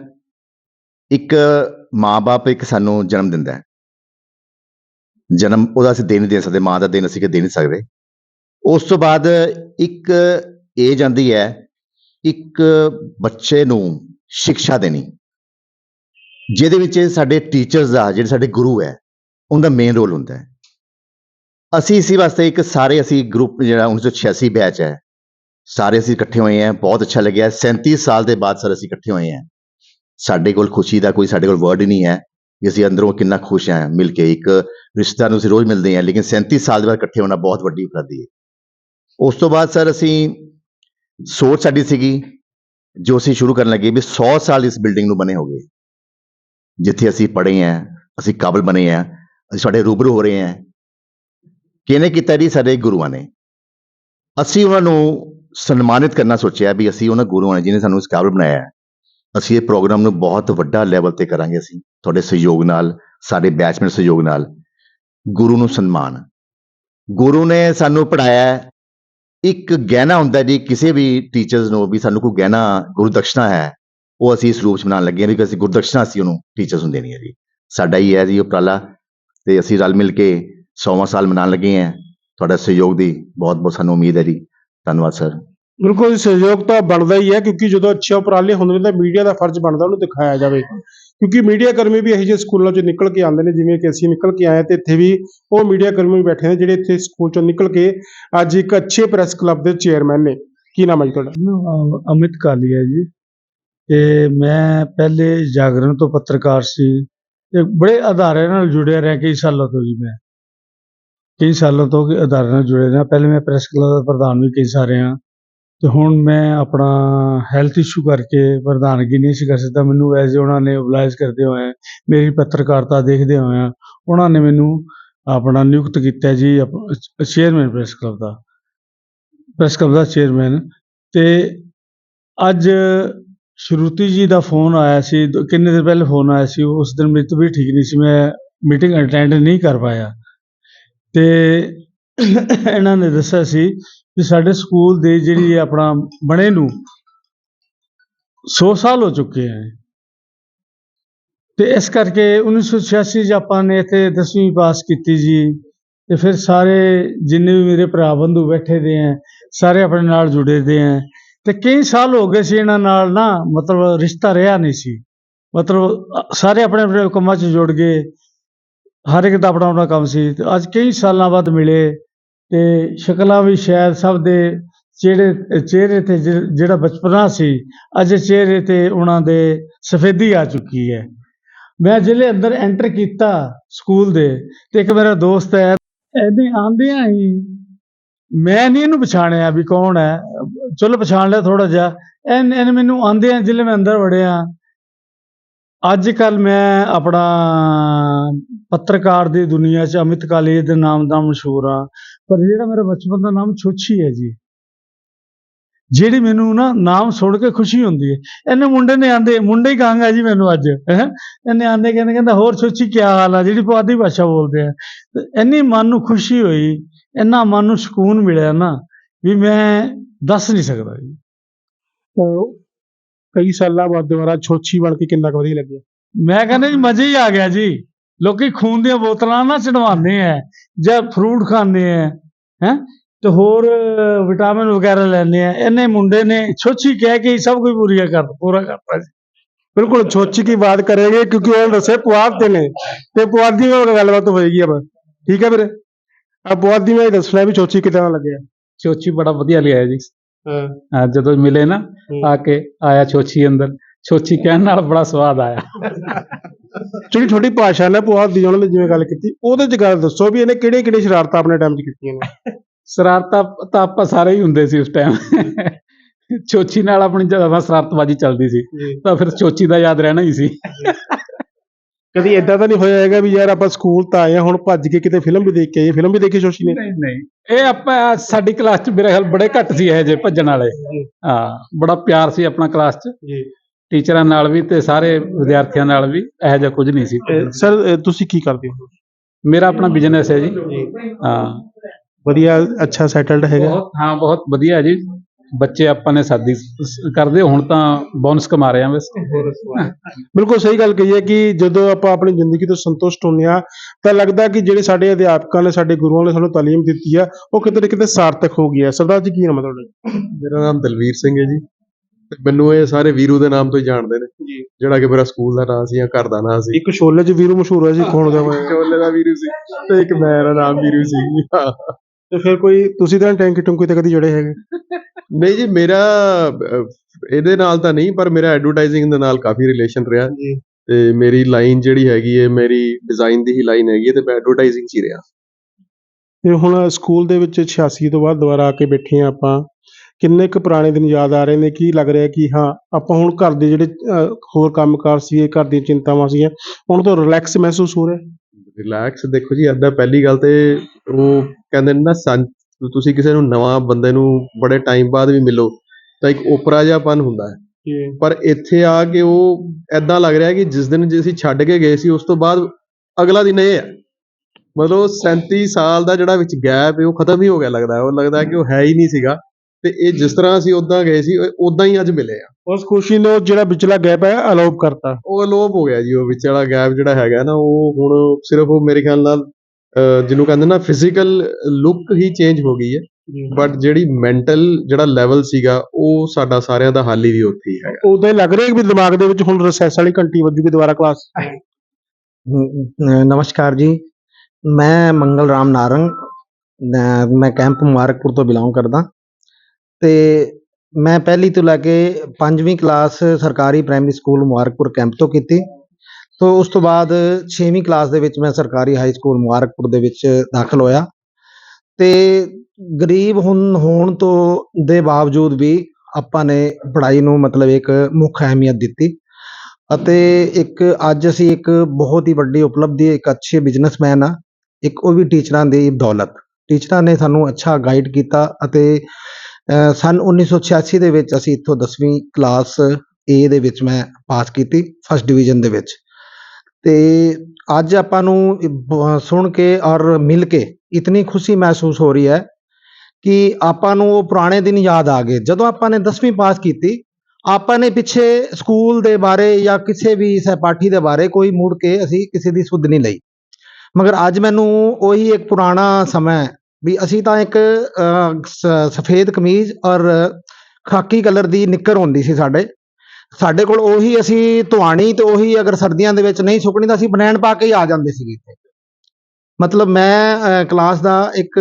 ਇੱਕ ਮਾਂ-ਬਾਪ ਇੱਕ ਸਾਨੂੰ ਜਨਮ ਦਿੰਦਾ ਹੈ। ਜਨਮ ਉਹਦਾ ਅਸੀਂ ਦੇ ਨਹੀਂ ਦੇ ਸਕਦੇ, ਮਾਂ ਦਾ ਦਿਨ ਅਸੀਂ ਕਿ ਦੇ ਨਹੀਂ ਸਕਦੇ। ਉਸ ਤੋਂ ਬਾਅਦ ਇੱਕ ਏਜ ਆਉਂਦੀ ਹੈ, ਇੱਕ ਬੱਚੇ ਨੂੰ ਸਿੱਖਿਆ ਦੇਣੀ। ਜਿਹਦੇ ਵਿੱਚ ਸਾਡੇ ਟੀਚਰਸ ਦਾ, ਜਿਹੜੇ ਸਾਡੇ ਗੁਰੂ ਹੈ, ਉਹਦਾ ਮੇਨ ਰੋਲ ਹੁੰਦਾ ਹੈ। ਅਸੀਂ ਇਸੇ ਵਾਸਤੇ ਇੱਕ ਸਾਰੇ ਅਸੀਂ ਗਰੁੱਪ ਜਿਹੜਾ 1986 ਬੈਚ ਹੈ ਸਾਰੇ ਅਸੀਂ ਇਕੱਠੇ ਹੋਏ ਹਾਂ ਬਹੁਤ ਅੱਛਾ ਲੱਗਿਆ 37 ਸਾਲ ਦੇ ਬਾਅਦ ਸਰ ਅਸੀਂ ਇਕੱਠੇ ਹੋਏ ਹਾਂ ਸਾਡੇ ਕੋਲ ਖੁਸ਼ੀ ਦਾ ਕੋਈ ਸਾਡੇ ਕੋਲ ਵਰਡ ਹੀ ਨਹੀਂ ਹੈ ਕਿ ਅਸੀਂ ਅੰਦਰੋਂ ਕਿੰਨਾ ਖੁਸ਼ ਹਾਂ ਮਿਲ ਕੇ ਇੱਕ ਰਿਸ਼ਤਾ ਨੂੰ ਅਸੀਂ ਰੋਜ਼ ਮਿਲਦੇ ਹਾਂ ਲੇਕਿਨ 37 ਸਾਲ ਦੇ ਬਾਅਦ ਇਕੱਠੇ ਹੋਣਾ ਬਹੁਤ ਵੱਡੀ ਉਪਲਬਧੀ ਹੈ ਉਸ ਤੋਂ ਬਾਅਦ ਸਰ ਅਸੀਂ ਸੋਚ ਸਾਡੀ ਸੀਗੀ ਜੋ ਅਸੀਂ ਸ਼ੁਰੂ ਕਰਨ ਲੱਗੇ ਵੀ 100 ਸਾਲ ਇਸ ਬਿਲਡਿੰਗ ਨੂੰ ਬਣੇ ਹੋ ਗਏ ਜਿੱਥੇ ਅਸੀਂ ਪੜ੍ਹੇ ਹਾਂ ਅਸੀਂ ਕਾਬਲ ਬਣੇ ਹਾਂ ਅਸੀਂ ਸਾਡੇ ਰੂਬਰੂ ਹੋ ਰਹੇ ਹਾਂ ਕਿਹਨੇ ਕੀਤਾ ਜੀ ਸਾਡੇ ਗੁਰੂਆਂ ਨੇ? ਅਸੀਂ ਉਹਨਾਂ ਨੂੰ ਸਨਮਾਨਿਤ ਕਰਨਾ ਸੋਚਿਆ ਵੀ ਅਸੀਂ ਉਹਨਾਂ ਗੁਰੂਆਂ ਨੇ ਜਿਹਨੇ ਸਾਨੂੰ ਇਸ ਕਾਬਲ ਬਣਾਇਆ ਅਸੀਂ ਇਹ ਪ੍ਰੋਗਰਾਮ ਨੂੰ ਬਹੁਤ ਵੱਡਾ ਲੈਵਲ ਤੇ ਕਰਾਂਗੇ ਅਸੀਂ, ਤੁਹਾਡੇ ਸਹਿਯੋਗ ਨਾਲ, ਸਾਡੇ ਬੈਚਮੈਂਟ ਸਹਿਯੋਗ ਨਾਲ। ਗੁਰੂ ਨੂੰ ਸਨਮਾਨ। ਗੁਰੂ ਨੇ ਸਾਨੂੰ ਪੜਾਇਆ ਇੱਕ ਗਹਿਣਾ ਹੁੰਦਾ ਜੀ, ਕਿਸੇ ਵੀ ਟੀਚਰਸ ਨੂੰ ਵੀ ਸਾਨੂੰ ਕੋਈ ਗਹਿਣਾ ਗੁਰੂ ਦਕਸ਼ਨਾ ਹੈ, ਉਹ ਅਸੀਂ ਇਸ ਰੂਪ ਚ ਬਣਾਉਣ ਲੱਗੇ ਹਾਂ ਵੀ ਕਿ ਅਸੀਂ ਗੁਰਦਕਸ਼ਨਾ ਅਸੀਂ ਉਹਨੂੰ ਟੀਚਰਸ ਨੂੰ ਦੇਣੀ ਹੈ ਜੀ। ਸਾਡਾ ਹੀ ਹੈ ਜੀ ਉਪਰਾਲਾ ਤੇ ਅਸੀਂ ਰਲ ਮਿਲ ਕੇ 100ਵਾਂ ਸਾਲ ਮਨਾਉਣ ਲੱਗੇ ਹਾਂ ਤੁਹਾਡਾ ਸਹਿਯੋਗ ਦੀ ਬਹੁਤ ਬਹੁਤ ਸਾਨੂੰ ਉਮੀਦ ਹੈ ਜੀ। ਧੰਨਵਾਦ ਸਰ। ਬਿਲਕੁਲ ਸਹਿਯੋਗ ਤਾਂ ਬਣਦਾ ਹੀ ਹੈ ਕਿਉਂਕਿ ਜਦੋਂ ਅੱਛੇ ਉਪਰਾਲੇ ਹੁੰਦੇ ਨੇ ਤਾਂ ਮੀਡੀਆ ਦਾ ਫਰਜ਼ ਬਣਦਾ ਉਹਨੂੰ ਦਿਖਾਇਆ ਜਾਵੇ। ਕਿਉਂਕਿ ਮੀਡੀਆ ਕਰਮੀ ਵੀ ਇਹੋ ਜਿਹੇ ਸਕੂਲਾਂ ਚੋਂ ਨਿਕਲ ਕੇ ਆਉਂਦੇ ਨੇ ਜਿਵੇਂ ਕਿ ਅਸੀਂ ਨਿਕਲ ਕੇ ਆਏ ਤੇ ਇੱਥੇ ਵੀ ਉਹ ਮੀਡੀਆ ਕਰਮੀ ਬੈਠੇ ਨੇ ਜਿਹੜੇ ਇੱਥੇ ਸਕੂਲ ਚੋਂ ਨਿਕਲ ਕੇ ਅੱਜ ਇੱਕ ਅੱਛੇ ਪ੍ਰੈਸ ਕਲੱਬ ਦੇ ਚੇਅਰਮੈਨ ਨੇ। ਕੀ ਨਾਮ ਹੈ ਜੀ ਤੁਹਾਡਾ? ਅਮ ਅਮਿਤ ਕਾਲੀਆ ਜੀ। ਤੇ ਮੈਂ ਪਹਿਲੇ ਜਾਗਰਣ ਤੋਂ ਪੱਤਰਕਾਰ ਸੀ। ਤੇ ਬੜੇ ਅਦਾਰੇ ਨਾਲ ਜੁੜਿਆ ਰਿਹਾ ਕਈ ਸਾਲਾਂ ਤੋਂ ਜੀ ਮੈਂ। ਕਈ ਸਾਲਾਂ ਤੋਂ ਅਦਾਰੇ ਨਾਲ ਜੁੜਿਆ ਰਿਹਾ ਪਹਿਲੇ ਮੈਂ ਪ੍ਰੈਸ ਕਲੱਬ ਦਾ ਪ੍ਰਧਾਨ ਵੀ ਕਈ ਸਾਰੇ ਹਾਂ। ਤੇ ਹੁਣ ਮੈਂ ਆਪਣਾ ਹੈਲਥ ਇਸ਼ੂ ਕਰਕੇ ਪ੍ਰਧਾਨਗੀ ਨਹੀਂ ਸੀ ਕਰ ਸਕਦਾ। ਮੈਨੂੰ ਐਜ਼ ਉਹਨਾਂ ਨੇ oblige ਕਰਦੇ ਹੋਏ, ਮੇਰੀ ਪੱਤਰਕਾਰਤਾ ਦੇਖਦੇ ਹੋਏ ਉਹਨਾਂ ਨੇ ਮੈਨੂੰ ਆਪਣਾ ਨਿਯੁਕਤ ਕੀਤਾ ਜੀ ਚੇਅਰਮੈਨ ਪ੍ਰੈਸ ਕਲੱਬ ਦਾ। ਪ੍ਰੈਸ ਕਲੱਬ ਦਾ ਚੇਅਰਮੈਨ ਤੇ ਅੱਜ ਸ਼ਰੂਤੀ ਜੀ ਦਾ ਫੋਨ ਆਇਆ ਸੀ। ਕਿੰਨੇ ਦਿਨ ਪਹਿਲੇ ਫੋਨ ਆਇਆ ਸੀ। ਉਸ ਦਿਨ ਮੇਰੇ ਤੋਂ ਵੀ ਠੀਕ ਨਹੀਂ ਸੀ। ਮੈਂ ਮੀਟਿੰਗ ਅਟੈਂਡ ਨਹੀਂ ਕਰ ਪਾਇਆ। ਤੇ ਇਹਨਾਂ ਨੇ ਦੱਸਿਆ ਸੀ ਵੀ ਸਾਡੇ ਸਕੂਲ ਦੇ ਜਿਹੜੀ ਆਪਣਾ ਬਣੇ ਨੂੰ ਸੌ ਸਾਲ ਹੋ ਚੁੱਕੇ ਹੈ ਤੇ ਇਸ ਕਰਕੇ 1986 ਚ ਆਪਾਂ ਨੇ ਇੱਥੇ 10ਵੀਂ ਪਾਸ ਕੀਤੀ ਜੀ। ਤੇ ਫਿਰ ਸਾਰੇ ਜਿੰਨੇ ਵੀ ਮੇਰੇ ਭਰਾ ਬੰਧੂ ਬੈਠੇ ਦੇ ਆ, ਸਾਰੇ ਆਪਣੇ ਨਾਲ ਜੁੜੇ ਦੇ ਆ। ਤੇ ਕਈ ਸਾਲ ਹੋ ਗਏ ਸੀ ਇਹਨਾਂ ਨਾਲ ਨਾ, ਮਤਲਬ ਰਿਸ਼ਤਾ ਰਿਹਾ ਨਹੀਂ ਸੀ। ਮਤਲਬ ਸਾਰੇ ਆਪਣੇ ਆਪਣੇ ਕੰਮਾਂ 'ਚ ਜੁੜ ਗਏ। ਹਰ ਇੱਕ ਦਾ ਆਪਣਾ ਆਪਣਾ ਕੰਮ ਸੀ। ਤੇ ਅੱਜ ਕਈ ਸਾਲਾਂ ਬਾਅਦ ਮਿਲੇ ਤੇ ਸ਼ਕਲਾਂ ਵੀ ਸ਼ਾਇਦ ਸਭ ਦੇ ਚਿਹਰੇ ਚਿਹਰੇ ਤੇ ਜਿ- ਜਿਹੜਾ ਬਚਪਨਾ ਸੀ, ਅੱਜ ਚਿਹਰੇ ਤੇ ਉਹਨਾਂ ਦੇ ਸਫੇਦੀ ਆ ਚੁੱਕੀ ਹੈ। ਮੈਂ ਜਿਹੜੇ ਅੰਦਰ ਐਂਟਰ ਕੀਤਾ ਸਕੂਲ ਦੇ ਤੇ ਇੱਕ ਮੇਰਾ ਦੋਸਤ ਹੈ, ਇਹਦੇ ਆਂਦਿਆਂ ਹੀ ਮੈਂ ਨਹੀਂ ਇਹਨੂੰ ਪਛਾਣਿਆ ਵੀ ਕੌਣ ਹੈ। ਚਲੋ ਪਛਾਣ ਲਿਆ ਥੋੜਾ ਜਿਹਾ। ਇਹਨ, ਇਹਨੇ ਮੈਨੂੰ ਆਂਦਿਆਂ ਜਿਹੜੇ ਮੈਂ ਅੰਦਰ ਵੜਿਆ। ਅੱਜ ਕੱਲ ਮੈਂ ਆਪਣਾ ਪੱਤਰਕਾਰ ਦੀ ਦੁਨੀਆ 'ਚ ਅਮਿਤ ਕਾਲੇ ਦੇ ਨਾਮ ਦਾ ਮਸ਼ਹੂਰ ਆ ਪਰ ਜਿਹੜਾ ਮੇਰਾ ਬਚਪਨ ਦਾ ਨਾਮ ਛੋਛੀ ਹੈ ਜੀ। ਜਿਹੜੀ ਮੈਨੂੰ ਨਾ ਨਾਮ ਸੁਣ ਕੇ ਖੁਸ਼ੀ ਹੁੰਦੀ ਹੈ। ਇਹਨੇ ਮੁੰਡੇ ਨੇ ਆਂਦੇ, ਮੁੰਡੇ ਹੀ ਕਹਾਂਗਾ ਜੀ ਮੈਨੂੰ ਅੱਜ, ਹੈਂ? ਇਹਨੇ ਆਂਦੇ ਕਹਿੰਦੇ, ਕਹਿੰਦਾ ਹੋਰ ਛੋਛੀ ਕੀ ਹਾਲ ਆ, ਜਿਹੜੀ ਪੁਆਧੀ ਭਾਸ਼ਾ ਬੋਲਦੇ ਆ। ਇੰਨੀ ਮਨ ਨੂੰ ਖੁਸ਼ੀ ਹੋਈ, ਇੰਨਾ ਮਨ ਨੂੰ ਸਕੂਨ ਮਿਲਿਆ ਨਾ, ਵੀ ਮੈਂ ਦੱਸ ਨਹੀਂ ਸਕਦਾ ਜੀ। ਕਈ ਸਾਲਾਂ ਬਾਅਦ ਦੁਬਾਰਾ ਛੋਛੀ ਬਣ ਕੇ ਕਿੰਨਾ ਕੁ ਵਧੀਆ ਲੱਗਿਆ। ਮੈਂ ਕਹਿੰਦਾ ਜੀ, ਮਜ਼ਾ ਹੀ ਆ ਗਿਆ ਜੀ। ਲੋਕੀ ਖੂਨ ਦੀਆਂ ਬੋਤਲਾਂ ਨਾ ਚੜਵਾਉਂਦੇ ਆ ਜਾਂ ਫਰੂਟ ਖਾਂਦੇ ਆ ਹੈ? ਤੇ ਹੋਰ ਵਿਟਾਮਿਨ ਵਗੈਰਾ ਲੈਂਦੇ ਆ ਇਹਨੇ ਮੁੰਡੇ ਨੇ, ਛੋਛੀ ਕਹਿ ਕੇ ਸਭ ਕੁਝ ਪੂਰੀਆ ਕਰ, ਪੂਰਾ ਕਰਤਾ ਜੀ। ਬਿਲਕੁਲ ਛੋਛੀ ਕੀ ਬਾਤ ਕਰਾਂਗੇ ਕਿਉਂਕਿ ਉਹ ਰਸੇ ਪੁਆਧ ਤੇ ਨੇ। ਤੇ ਪੁਆਧ ਦੀ ਗੱਲਬਾਤ ਹੋਏਗੀ ਅਬ ਠੀਕ ਹੈ ਵੀਰੇ? ਆ ਪੁਆਧ ਮੈਂ ਦੱਸਣਾ ਵੀ ਛੋਛੀ ਕਿਦਾਂ ਲੱਗਿਆ। ਛੋਛੀ ਬੜਾ ਵਧੀਆ ਲਿਆ ਜੀ। ਹਾਂ, ਜਦੋਂ ਮਿਲੇ ਨਾ ਆ ਕੇ ਆਇਆ ਛੋਚੀ ਅੰਦਰ। ਛੋਚੀ ਕਹਿਣ ਨਾਲ ਬੜਾ ਸਵਾਦ ਆਇਆ। ਜਿਹੜੀ ਤੁਹਾਡੀ ਭਾਸ਼ਾ ਨੇ ਪੁਆਧ ਦੀ ਉਹਨਾਂ ਨੇ ਜਿਵੇਂ ਗੱਲ ਕੀਤੀ ਉਹਦੇ ਚ ਗੱਲ ਦੱਸੋ ਵੀ ਇਹਨੇ ਕਿਹੜੇ ਕਿਹੜੇ ਸ਼ਰਾਰਤਾਂ ਆਪਣੇ ਟਾਈਮ 'ਚ ਕੀਤੀਆਂ ਨੇ। ਸ਼ਰਾਰਤਾਂ ਤਾਂ ਆਪਾਂ ਸਾਰੇ ਹੀ ਹੁੰਦੇ ਸੀ ਉਸ ਟਾਈਮ ਛੋਚੀ ਨਾਲ ਆਪਣੀ ਜ਼ਿਆਦਾ ਸ਼ਰਾਰਤਬਾਜ਼ੀ ਚੱਲਦੀ ਸੀ। ਤਾਂ ਫਿਰ ਛੋਚੀ ਦਾ ਯਾਦ ਰਹਿਣਾ ਹੀ ਸੀ। ਕਦੀ ਏਦਾਂ ਤਾਂ ਨਹੀਂ ਹੋਇਆ ਹੈਗਾ ਵੀ ਯਾਰ ਆਪਾਂ ਸਕੂਲ ਤਾਂ ਆਏ ਹਾਂ ਹੁਣ ਭੱਜ ਕੇ ਕਿਤੇ ਫਿਲਮ ਵੀ ਦੇਖ ਕੇ ਆਏ ਫਿਲਮ ਵੀ ਦੇਖੀ ਸ਼ੋਸ਼ੀ ਨੇ? ਨਹੀਂ ਨਹੀਂ। ਇਹ ਆਪਾਂ ਸਾਡੀ ਕਲਾਸ 'ਚ ਮੇਰੇ ਖਿਆਲ ਬੜੇ ਘੱਟ ਸੀ ਇਹ ਜੇ ਭੱਜਣ ਵਾਲੇ। ਹਾਂ ਬੜਾ ਪਿਆਰ ਸੀ ਆਪਣਾ ਕਲਾਸ 'ਚ। ਜੀ। ਟੀਚਰਾਂ ਨਾਲ ਵੀ ਤੇ ਸਾਰੇ ਵਿਦਿਆਰਥੀਆਂ ਨਾਲ ਵੀ ਇਹੋ ਜਿਹਾ ਕੁਝ ਨਹੀਂ ਸੀ। ਸਰ ਤੁਸੀਂ ਕੀ ਕਰਦੇ ਹੋ? ਮੇਰਾ ਆਪਣਾ ਬਿਜ਼ਨਸ ਹੈ ਜੀ। ਹਾਂ। ਵਧੀਆ ਅੱਛਾ ਸੈਟਲਡ ਹੈਗਾ। ਬਹੁਤ ਹਾਂ ਬਹੁਤ ਵਧੀਆ ਜੀ। ਬੱਚੇ ਆਪਾਂ ਨੇ ਸਾਦੀ ਸ- ਕਰਦੇ ਹੁਣ ਤਾਂ ਬੋਨਸ ਕਮਾ ਰਹੇ ਆ ਵੈਸੇ ਬਿਲਕੁਲ ਸਹੀ ਗੱਲ ਕਹੀ ਹੈ ਕਿ ਜਦੋਂ ਆਪਾਂ ਆਪਣੀ ਜ਼ਿੰਦਗੀ ਤੋਂ ਸੰਤੁਸ਼ਟ ਹੁੰਦੇ ਆ ਤਾਂ ਲੱਗਦਾ ਕਿ ਜਿਹੜੇ ਸਾਡੇ ਅਧਿਆਪਕਾਂ ਨੇ ਸਾਡੇ ਗੁਰੂਆਂ ਨੇ ਸਾਨੂੰ ਤਾਲੀਮ ਦਿੱਤੀ ਆ ਉਹ ਕਿਤੇ ਨਾ ਕਿਤੇ ਸਾਰਥਕ ਹੋ ਗਈ ਹੈ। ਸਰਦਾਰ ਜੀ ਕੀ ਨਾਮ ਹੈ ਤੁਹਾਡਾ ਮੇਰਾ ਨਾਮ ਦਲਵੀਰ ਸਿੰਘ ਹੈ ਜੀ। ਤੇ ਮੈਨੂੰ ਇਹ ਸਾਰੇ ਵੀਰੂ ਦੇ ਨਾਮ ਤੋਂ ਹੀ ਜਾਣਦੇ ਨੇ। ਜੀ। ਜਿਹੜਾ ਕਿ ਮੇਰਾ ਸਕੂਲ ਦਾ ਨਾਮ ਸੀ ਜਾਂ ਘਰ ਦਾ ਨਾਮ ਸੀ। ਇੱਕ ਸ਼ੋਲੇ 'ਚ ਵੀਰੂ ਮਸ਼ਹੂਰ ਹੈ ਜੀ ਕੌਣ ਦਾ ਵਾ? ਚੋਲੇ ਦਾ ਵੀਰੂ ਸੀ ਤੇ ਇੱਕ ਮੇਰਾ ਨਾਮ ਵੀਰੂ ਸੀ। ਤੇ ਫਿਰ ਕੋਈ ਤੁਸੀਂ ਤਾਂ ਟੈਂਕੀ ਟੁੰਕੀ ਤੇ ਕਦੀ ਜੜੇ ਹੈਗੇ? ਨਹੀਂ ਜੀ ਮੇਰਾ ਇਹਦੇ ਨਾਲ ਤਾਂ ਨਹੀਂ ਪਰ ਮੇਰਾ ਐਡਵਰਟਾਈਜ਼ਿੰਗ ਦੇ ਨਾਲ ਕਾਫੀ ਰਿਲੇਸ਼ਨ ਰਿਹਾ। ਜੀ। ਤੇ ਮੇਰੀ ਲਾਈਨ ਜਿਹੜੀ ਹੈਗੀ ਹੈ ਮੇਰੀ ਡਿਜ਼ਾਈਨ ਦੀ ਹੀ ਲਾਈਨ ਹੈਗੀ ਹੈ ਤੇ ਮੈਂ ਐਡਵਰਟਾਈਜ਼ਿੰਗ 'ਚ ਹੀ ਰਿਹਾ। ਤੇ ਹੁਣ ਸਕੂਲ ਦੇ ਵਿੱਚ 86 ਤੋਂ ਬਾਅਦ ਦੁਬਾਰਾ ਆ ਕੇ ਬੈਠੇ ਆ ਆਪਾਂ। ਕਿੰਨੇ ਕੁ ਪੁਰਾਣੇ ਦਿਨ ਯਾਦ ਆ ਰਹੇ ਨੇ ਕੀ ਲੱਗ ਰਿਹਾ ਕਿ ਹਾਂ ਆਪਾਂ ਹੁਣ ਘਰ ਦੇ ਜਿਹੜੇ ਹੋਰ ਕੰਮਕਾਰ ਸੀਗੇ ਘਰ ਦੀਆਂ ਚਿੰਤਾਵਾਂ ਸੀਗੀਆਂ ਹੁਣ ਤੋਂ ਰਿਲੈਕਸ ਮਹਿਸੂਸ ਹੋ ਰਿਹਾ। ਰਿਲੈਕਸ ਦੇਖੋ ਜੀ ਏਦਾਂ ਪਹਿਲੀ ਗੱਲ ਤੇ ਉਹ ਕਹਿੰਦੇ ਨੇ ਨਾ ਸੰ ਤੁਸੀਂ ਕਿਸੇ ਨੂੰ ਨਵਾਂ ਬੰਦੇ ਨੂੰ ਬੜੇ ਟਾਈਮ ਬਾਅਦ ਵੀ ਮਿਲੋ ਤਾਂ ਇੱਕ ਓਪਰਾ ਜਿਹਾਪਨ ਹੁੰਦਾ ਹੈ। ਪਰ ਇੱਥੇ ਆ ਕੇ ਉਹ ਐਦਾਂ ਲੱਗ ਰਿਹਾ ਕਿ ਜਿਸ ਦਿਨ ਜੇ ਅਸੀਂ ਛੱਡ ਕੇ ਗਏ ਸੀ ਉਸ ਤੋਂ ਬਾਅਦ ਅਗਲਾ ਦਿਨ ਇਹ ਹੈ। ਮਤਲਬ 37 ਸਾਲ ਦਾ ਜਿਹੜਾ ਵਿੱਚ ਗੈਪ ਹੈ ਉਹ ਖਤਮ ਹੀ ਹੋ ਗਿਆ ਲੱਗਦਾ ਹੈ। ਉਹ ਲੱਗਦਾ ਹੈ ਕਿ ਉਹ ਹੈ ਹੀ ਨਹੀਂ ਸੀਗਾ। ਤੇ ਇਹ ਜਿਸ ਤਰ੍ਹਾਂ ਅਸੀਂ ਉਦਾਂ ਗਏ ਸੀ ਉਦਾਂ ਹੀ ਅੱਜ ਮਿਲੇ ਆ। ਉਸ ਖੁਸ਼ੀ ਨੇ ਉਹ ਜਿਹੜਾ ਵਿਚਲਾ ਗੈਪ ਹੈ ਅਲੋਪ ਕਰਤਾ। ਉਹ ਅਲੋਪ ਹੋ ਗਿਆ ਜੀ ਉਹ ਵਿੱਚ ਵਾਲਾ ਗੈਪ ਜਿਹੜਾ ਹੈਗਾ ਨਾ ਉਹ ਹੁਣ ਸਿਰਫ ਉਹ ਮੇਰੇ ਖਿਆਲ ਨਾਲ ਅਹ, ਜਿਹਨੂੰ ਕਹਿੰਦੇ ਨਾ ਫਿਜ਼ੀਕਲ ਲੁੱਕ ਹੀ ਚੇਂਜ ਹੋ ਗਈ ਹੈ ਬਟ ਜਿਹੜੀ ਮੈਂਟਲ ਜਿਹੜਾ ਲੈਵਲ ਸੀਗਾ ਉਹ ਸਾਡਾ ਸਾਰਿਆਂ ਦਾ ਹਾਲੀ ਵੀ ਉੱਥੇ ਹੀ ਹੈਗਾ ਉਦਾਂ ਹੀ ਲੱਗ ਰਿਹਾ ਕਿ ਵੀ ਦਿਮਾਗ ਦੇ ਵਿੱਚ ਹੁਣ ਰਿਸੈਸ ਵਾਲੀ ਘੰਟੀ ਵੱਜੂਗੀ ਦੁਬਾਰਾ ਕਲਾਸ ਨਮਸਕਾਰ ਜੀ। ਮੈਂ ਮੰਗਲ ਰਾਮ ਨਾਰੰਗ ਮੈਂ ਕੈਂਪ ਮੁਬਾਰਕਪੁਰ ਤੋਂ ਬਿਲੋਂਗ ਕਰਦਾ। ਤੇ ਮੈਂ ਪਹਿਲੀ ਤੋਂ ਲੈ ਕੇ ਪੰਜਵੀਂ ਕਲਾਸ ਸਰਕਾਰੀ ਪ੍ਰਾਇਮਰੀ ਸਕੂਲ ਮੁਬਾਰਕਪੁਰ ਕੈਂਪ ਤੋਂ ਕੀਤੀ। ਸੋ ਉਸ ਤੋਂ ਬਾਅਦ 6ਵੀਂ ਕਲਾਸ ਦੇ ਵਿੱਚ ਮੈਂ ਸਰਕਾਰੀ ਹਾਈ ਸਕੂਲ ਮੁਬਾਰਕਪੁਰ ਦੇ ਵਿੱਚ ਦਾਖਲ ਹੋਇਆ। ਤੇ ਗਰੀਬ ਹੁਣ ਹੋਣ ਤੋਂ ਦੇ ਬਾਵਜੂਦ ਵੀ ਆਪਾਂ ਨੇ ਪੜ੍ਹਾਈ ਨੂੰ ਮਤਲਬ ਇੱਕ ਮੁੱਖ ਅਹਿਮੀਅਤ ਦਿੱਤੀ ਅਤੇ ਇੱਕ ਅੱਜ ਅਸੀਂ ਇੱਕ ਬਹੁਤ ਹੀ ਵੱਡੀ ਉਪਲਬਧੀ ਇੱਕ ਅੱਛੇ ਬਿਜ਼ਨਸਮੈਨ ਆ ਇੱਕ ਉਹ ਵੀ ਟੀਚਰਾਂ ਦੀ ਦੌਲਤ। ਟੀਚਰਾਂ ਨੇ ਸਾਨੂੰ ਅੱਛਾ ਗਾਈਡ ਕੀਤਾ ਅਤੇ ਅ, ਸੰਨ 1986 ਦੇ ਵਿੱਚ ਅਸੀਂ ਇੱਥੋਂ 10ਵੀਂ ਕਲਾਸ ਏ ਦੇ ਵਿੱਚ ਮੈਂ ਪਾਸ ਕੀਤੀ ਫਸਟ ਡਿਵੀਜ਼ਨ ਦੇ ਵਿੱਚ। ਤੇ ਅੱਜ ਆਪਾਂ ਨੂੰ ਸੁਣ ਕੇ ਔਰ ਮਿਲ ਕੇ ਇਤਨੀ ਖੁਸ਼ੀ ਮਹਿਸੂਸ ਹੋ ਰਹੀ ਹੈ ਕਿ ਆਪਾਂ ਨੂੰ ਉਹ ਪੁਰਾਣੇ ਦਿਨ ਯਾਦ ਆ ਗਏ। ਜਦੋਂ ਆਪਾਂ ਨੇ 10ਵੀਂ ਪਾਸ ਕੀਤੀ ਆਪਾਂ ਨੇ ਪਿੱਛੇ ਸਕੂਲ ਦੇ ਬਾਰੇ ਜਾਂ ਕਿਸੇ ਵੀ ਸਹਿਪਾਠੀ ਦੇ ਬਾਰੇ ਕੋਈ ਮੁੜ ਕੇ ਅਸੀਂ ਕਿਸੇ ਦੀ ਸੁੱਧ ਨਹੀਂ ਲਈ। ਮਗਰ ਅੱਜ ਮੈਨੂੰ ਉਹੀ ਇੱਕ ਪੁਰਾਣਾ ਸਮਾਂ ਹੈ ਵੀ ਅਸੀਂ ਤਾਂ ਇੱਕ ਅਹ, ਸਫੇਦ ਕਮੀਜ਼ ਔਰ ਖਾਕੀ ਕਲਰ ਦੀ ਨਿੱਕਰ ਹੁੰਦੀ ਸੀ ਸਾਡੇ। ਸਾਡੇ ਕੋਲ ਉਹੀ ਅਸੀਂ ਧੁਆਣੀ ਤੇ ਉਹੀ ਅਗਰ ਸਰਦੀਆਂ ਦੇ ਵਿੱਚ ਨਹੀਂ ਸੁੱਕਣੀ ਤਾਂ ਅਸੀਂ ਬਨੈਣ ਪਾ ਕੇ ਹੀ ਆ ਜਾਂਦੇ ਸੀਗੇ ਇੱਥੇ। ਮਤਲਬ ਮੈਂ ਕਲਾਸ ਦਾ ਇੱਕ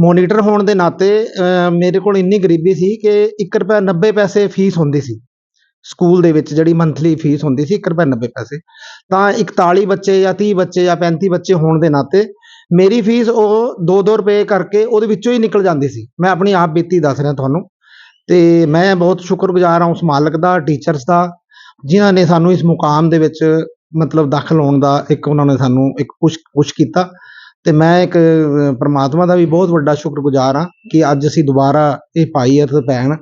ਮੋਨੀਟਰ ਹੋਣ ਦੇ ਨਾਤੇ ਅਹ, ਮੇਰੇ ਕੋਲ ਇੰਨੀ ਗਰੀਬੀ ਸੀ ਕਿ 1 ਰੁਪਏ 90 ਪੈਸੇ ਫੀਸ ਹੁੰਦੀ ਸੀ। ਸਕੂਲ ਦੇ ਵਿੱਚ ਜਿਹੜੀ ਮੰਥਲੀ ਫੀਸ ਹੁੰਦੀ ਸੀ 1 ਰੁਪਏ 90 ਪੈਸੇ। ਤਾਂ 41 ਬੱਚੇ ਜਾਂ 30 ਬੱਚੇ ਜਾਂ 35 ਬੱਚੇ ਹੋਣ ਦੇ ਨਾਤੇ ਮੇਰੀ ਫੀਸ ਉਹ 2-2 ਰੁਪਏ ਕਰਕੇ ਉਹਦੇ ਵਿੱਚੋਂ ਹੀ ਨਿਕਲ ਜਾਂਦੀ ਸੀ। ਮੈਂ ਆਪਣੀ ਆਪ ਬੀਤੀ ਦੱਸ ਰਿਹਾ ਤੁਹਾਨੂੰ। ਤੇ ਮੈਂ ਬਹੁਤ ਸ਼ੁਕਰਗੁਜ਼ਾਰ ਹਾਂ ਉਸ ਮਾਲਕ ਦਾ ਟੀਚਰਸ ਦਾ ਜਿਨ੍ਹਾਂ ਨੇ ਸਾਨੂੰ ਇਸ ਮੁਕਾਮ ਦੇ ਵਿੱਚ ਮਤਲਬ ਦਾਖਲ ਹੋਣ ਦਾ ਇੱਕ ਉਹਨਾਂ ਨੇ ਸਾਨੂੰ ਇੱਕ ਪੁਸ਼ ਪੁਸ਼ ਕੀਤਾ। ਤੇ ਮੈਂ ਇੱਕ ਅਹ, ਪ੍ਰਮਾਤਮਾ ਦਾ ਵੀ ਬਹੁਤ ਵੱਡਾ ਸ਼ੁਕਰਗੁਜ਼ਾਰ ਹਾਂ ਕਿ ਅੱਜ ਅਸੀਂ ਦੁਬਾਰਾ ਇਹ ਭਾਈ ਅਰਥ ਭੈਣ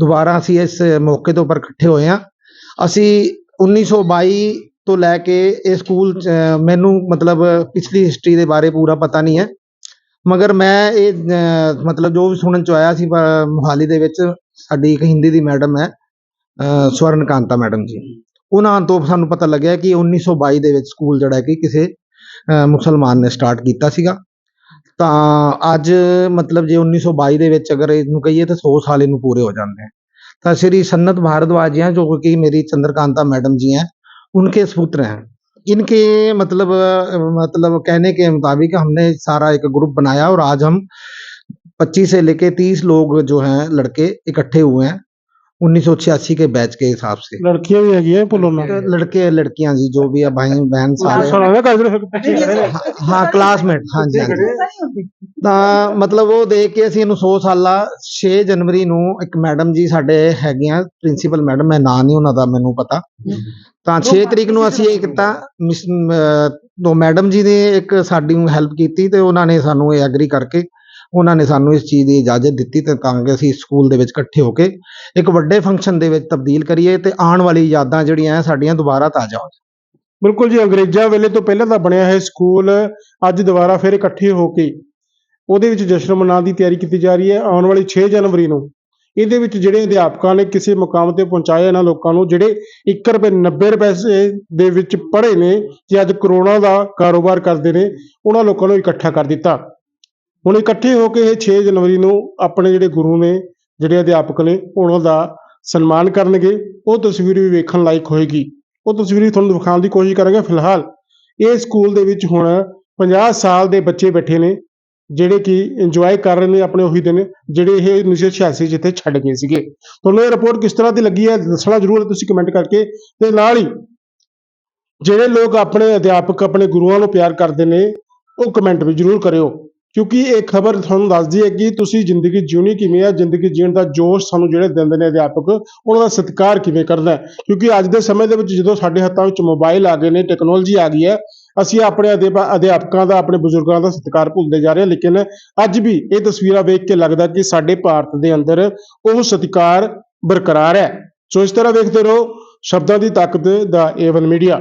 ਦੁਬਾਰਾ ਅਸੀਂ ਇਸ ਮੌਕੇ ਤੋਂ ਉੱਪਰ ਇਕੱਠੇ ਹੋਏ ਹਾਂ। ਅਸੀਂ 1922 ਤੋਂ ਲੈ ਕੇ ਇਹ ਸਕੂਲ ਮੈਨੂੰ ਮਤਲਬ ਪਿਛਲੀ ਹਿਸਟਰੀ ਦੇ ਬਾਰੇ ਪੂਰਾ ਪਤਾ ਨਹੀਂ ਹੈ। ਮਗਰ ਮੈਂ ਇਹ ਮਤਲਬ ਜੋ ਵੀ ਸੁਣਨ ਚ ਆਇਆ ਸੀ ਮੋਹਾਲੀ ਦੇ ਵਿੱਚ ਸਾਡੀ ਇੱਕ ਹਿੰਦੀ ਦੀ ਮੈਡਮ ਹੈ ਅਹ, ਸਵਰਨ ਕਾਂਤਾ ਮੈਡਮ ਜੀ ਉਹਨਾਂ ਤੋਂ ਸਾਨੂੰ ਪਤਾ ਲੱਗਿਆ ਕਿ 1922 ਦੇ ਵਿੱਚ ਸਕੂਲ ਜਿਹੜਾ ਹੈ ਕਿ ਕਿਸੇ ਅਹ, ਮੁਸਲਮਾਨ ਨੇ ਸਟਾਰਟ ਕੀਤਾ ਸੀਗਾ ਤਾਂ ਅੱਜ ਮਤਲਬ ਜੇ 1922 ਦੇ ਵਿੱਚ ਅਗਰ ਇਹਨੂੰ ਕਹੀਏ ਤਾਂ 100 ਸਾਲ ਇਹਨੂੰ ਪੂਰੇ ਹੋ ਜਾਂਦੇ हैं ਤਾਂ श्री सन्नत भारद्वाज जी हैं जो कि मेरी चंद्रकांता मैडम जी हैं उनके पुत्र हैं इनके मतलब अ, मतलब कहने के मुताबिक हमने सारा एक ग्रुप बनाया और आज हम 25 से लेके 30 लोग जो हैं लड़के इकट्ठे हुए हैं 1986 के बैच के हिसाब से ਲੜਕੀਆਂ ਵੀ ਹੈਗੀਆਂ ਭੁੱਲੋ ਨਾ लड़के लड़कियां जी जो भी है भाई बहन सारे ਸੁਣਾਵੇ ਕਰ ਜਿਹੜੇ ਪਿੱਛੇ ਖੜੇ ਨੇ। ਹਾਂ ਕਲਾਸਮੇਟ ਹਾਂਜੀ ਹਾਂਜੀ ਤਾਂ ਮਤਲਬ ਉਹ ਦੇਖ ਕੇ ਅਸੀਂ ਇਹਨੂੰ 100 ਸਾਲਾ 6 ਜਨਵਰੀ ਨੂੰ ਇੱਕ ਮੈਡਮ ਜੀ ਸਾਡੇ ਹੈਗੀਆਂ ਪ੍ਰਿੰਸੀਪਲ ਮੈਡਮ ਮੈਂ ਨਾਂ ਨਹੀਂ ਉਹਨਾਂ ਦਾ ਮੈਨੂੰ ਪਤਾ ਤਾਂ 6 ਤਰੀਕ ਨੂੰ ਅਸੀਂ ਇਹ ਕੀਤਾ ਮਿਸ ਤੋਂ ਮੈਡਮ ਜੀ ਨੇ ਇੱਕ ਸਾਡੀ ਨੂੰ ਹੈਲਪ ਕੀਤੀ ਤੇ ਉਹਨਾਂ ਨੇ ਸਾਨੂੰ ਇਹ ਐਗਰੀ ਕਰਕੇ ਉਹਨਾਂ ਨੇ ਸਾਨੂੰ ਇਸ ਚੀਜ਼ ਦੀ ਇਜਾਜ਼ਤ ਦਿੱਤੀ ਤੇ ਤਾਂ ਕਿ ਅਸੀਂ ਸਕੂਲ ਦੇ ਵਿੱਚ ਇਕੱਠੇ ਹੋ ਕੇ ਇੱਕ ਵੱਡੇ ਫੰਕਸ਼ਨ ਦੇ ਵਿੱਚ ਤਬਦੀਲ ਕਰੀਏ ਤੇ ਆਉਣ ਵਾਲੀ ਯਾਦਾਂ ਜਿਹੜੀਆਂ ਸਾਡੀਆਂ ਦੁਬਾਰਾ ਤਾਜ਼ਾ ਹੋ ਜਾਣ। ਬਿਲਕੁਲ ਜੀ, ਅੰਗਰੇਜ਼ਾਂ ਵੇਲੇ ਤੋਂ ਪਹਿਲਾਂ ਤਾਂ ਬਣਿਆ ਹੈ ਸਕੂਲ ਅੱਜ ਦੁਬਾਰਾ ਫਿਰ ਇਕੱਠੇ ਹੋ ਕੇ ਉਹਦੇ ਵਿੱਚ ਜਸ਼ਨ ਮਨਾਉਣ ਦੀ ਤਿਆਰੀ ਕੀਤੀ ਜਾ ਰਹੀ ਹੈ ਆਉਣ ਵਾਲੀ 6 ਜਨਵਰੀ ਨੂੰ। ਇਹਦੇ ਵਿੱਚ ਜਿਹੜੇ ਅਧਿਆਪਕਾਂ ਨੇ ਕਿਸੇ ਮੁਕਾਮ ਤੇ ਪਹੁੰਚਾਇਆ ਇਹਨਾਂ ਲੋਕਾਂ ਨੂੰ, ਜਿਹੜੇ 1 ਰੁਪਏ 90 ਰੁਪਏ ਦੇ ਵਿੱਚ ਪੜ੍ਹੇ ਨੇ ਤੇ ਅੱਜ ਕਰੋਨਾ ਦਾ ਕਾਰੋਬਾਰ ਕਰਦੇ ਨੇ, ਉਹਨਾਂ ਲੋਕਾਂ ਨੂੰ ਇਕੱਠਾ ਕਰ ਦਿੱਤਾ। ਹੁਣ ਇਕੱਠੇ ਹੋ ਕੇ ਇਹ 6 ਜਨਵਰੀ ਨੂੰ ਆਪਣੇ ਜਿਹੜੇ ਗੁਰੂ ਨੇ, ਜਿਹੜੇ ਅਧਿਆਪਕ ਨੇ, ਉਹਨਾਂ ਦਾ ਸਨਮਾਨ ਕਰਨਗੇ। ਉਹ ਤਸਵੀਰ ਵੀ ਵੇਖਣ ਲਾਇਕ ਹੋਏਗੀ। ਉਹ ਤਸਵੀਰ ਵੀ ਤੁਹਾਨੂੰ ਦਿਖਾਉਣ ਦੀ ਕੋਸ਼ਿਸ਼ ਕਰਾਂਗੇ ਫਿਲਹਾਲ। ਇਹ ਸਕੂਲ ਦੇ ਵਿੱਚ ਹੁਣ 50 ਸਾਲ ਦੇ ਬੱਚੇ ਬੈਠੇ ਨੇ, ਜਿਹੜੇ ਕਿ ਇੰਜੋਏ ਕਰ ਰਹੇ ਨੇ ਆਪਣੇ ਉਹੀ ਦਿਨ, ਜਿਹੜੇ ਇਹ 1986 ਜਿੱਥੇ ਛੱਡ ਗਏ ਸੀਗੇ। ਤੁਹਾਨੂੰ ਇਹ ਰਿਪੋਰਟ ਕਿਸ ਤਰ੍ਹਾਂ ਦੀ ਲੱਗੀ ਹੈ, ਦੱਸਣਾ ਜ਼ਰੂਰ ਹੈ ਤੁਸੀਂ ਕਮੈਂਟ ਕਰਕੇ। ਤੇ ਨਾਲ ਹੀ ਜਿਹੜੇ ਲੋਕ ਆਪਣੇ ਅਧਿਆਪਕ, ਆਪਣੇ ਗੁਰੂਆਂ ਨੂੰ ਪਿਆਰ ਕਰਦੇ ਨੇ, ਉਹ ਕਮੈਂਟ ਵੀ ਜ਼ਰੂਰ ਕਰਿਓ। ਕਿਉਂਕਿ ਇਹ ਖਬਰ ਤੁਹਾਨੂੰ ਦੱਸਦੀ ਹੈ ਕਿ ਤੁਸੀਂ ਜ਼ਿੰਦਗੀ ਜਿਉਣੀ ਕਿਵੇਂ ਹੈ, ਜ਼ਿੰਦਗੀ ਜੀਣ ਦਾ ਜੋਸ਼ ਸਾਨੂੰ ਜਿਹੜੇ ਦਿੰਦੇ ਨੇ ਅਧਿਆਪਕ, ਉਹਨਾਂ ਦਾ ਸਤਿਕਾਰ ਕਿਵੇਂ ਕਰਨਾ ਹੈ? ਕਿਉਂਕਿ ਅੱਜ ਦੇ ਸਮੇਂ ਦੇ ਵਿੱਚ ਜਦੋਂ ਸਾਡੇ ਹੱਥਾਂ ਵਿੱਚ ਮੋਬਾਈਲ ਆ ਗਏ ਨੇ ਟੈਕਨੋਲੋਜੀ ਆ ਗਈ ਹੈ, ਅਸੀਂ ਆਪਣੇ ਅਧਿਆਪ- ਅਧਿਆਪਕਾਂ ਦਾ, ਆਪਣੇ ਬਜ਼ੁਰਗਾਂ ਦਾ ਸਤਿਕਾਰ ਭੁੱਲਦੇ ਜਾ ਰਹੇ ਹਾਂ, ਲੇਕਿਨ ਅੱਜ ਵੀ ਇਹ ਤਸਵੀਰਾਂ ਵੇਖ ਕੇ ਲੱਗਦਾ ਕਿ ਸਾਡੇ ਭਾਰਤ ਦੇ ਅੰਦਰ ਉਹ ਸਤਿਕਾਰ ਬਰਕਰਾਰ ਹੈ। ਸੋ ਇਸ ਤਰ੍ਹਾਂ ਵੇਖਦੇ ਰਹੋ, ਸ਼ਬਦਾਂ ਦੀ ਤਾਕਤ ਦਾ ਏਵਨ ਮੀਡੀਆ